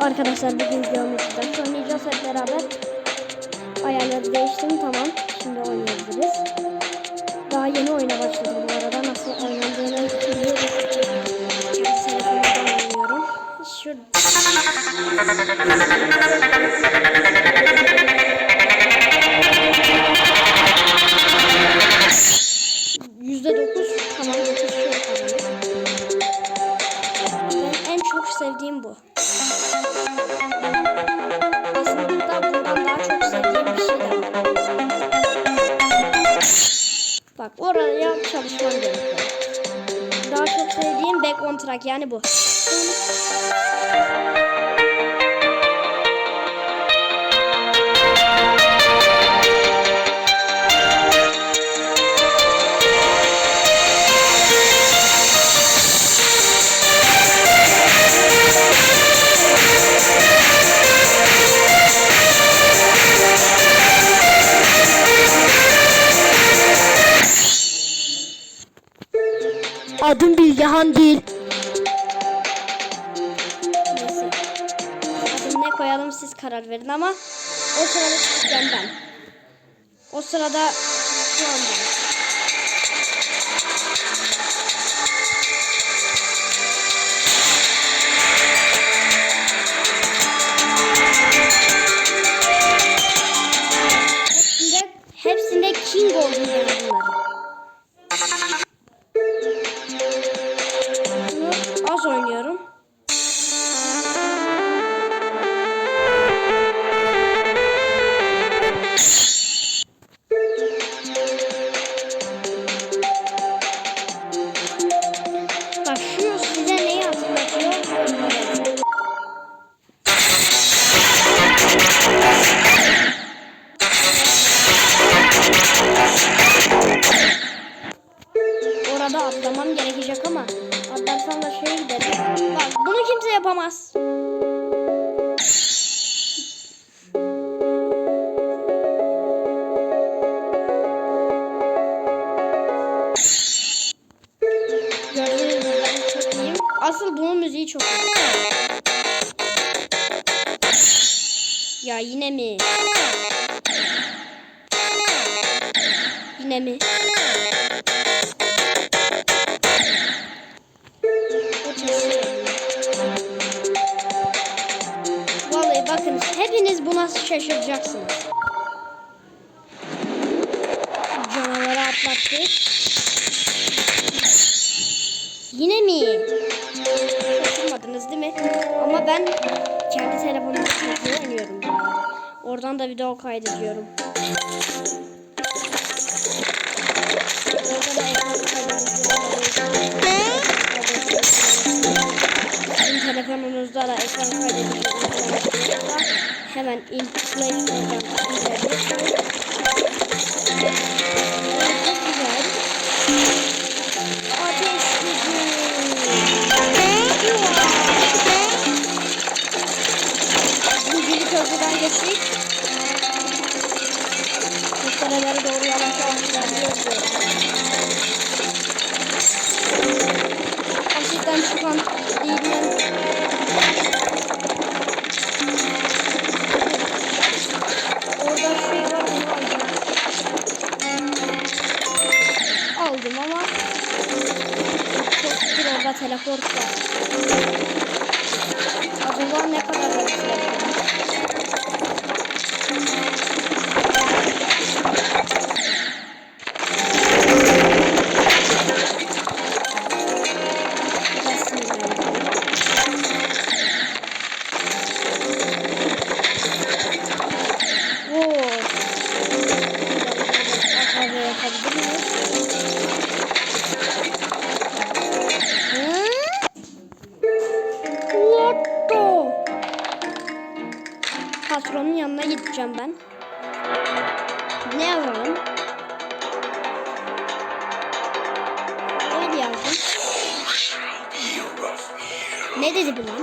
Arkadaşlar bugün geometri ders oynayacağız hep beraber. Ayarları değiştim tamam. Şimdi oynayabiliriz. Daha yeni oyuna başladım bu arada. Nasıl oynandığını biliyorum. Telefonumdan oynuyorum. Şurada. Yüzde dokuz tamam dokuz. Ben en çok sevdiğim bu. Bak oraya çalışmam gerekiyor. Daha çok sevdiğim back on track yani bu. Adım Bilgehan değil. Neyse. Adını ne koyalım siz karar verin ama o sırada çıkacağım ben. O sırada şu an. Gerekecek ama atlarsam da şeye giderim. Bak bunu kimse yapamaz. Asıl bunun müziği çok iyi. Ya yine mi? Yine mi? Şaşıracaksınız. Canavarı atlattık. Yine mi? Şaşırmadınız değil mi? Ama ben kendi telefonumda oynuyorum. Oradan da video kaydediyorum. Sizin telefonunuzda da ekran kaydediyorum. Gücü. Zincirli köprüden geçtik. Yukarılara doğru yavaş yavaş ilerliyoruz. Teleport var. Acaba ne kadar Patronun yanına gideceğim ben. Ne yazalım? Öyle yazdım. Ne dedi bu lan?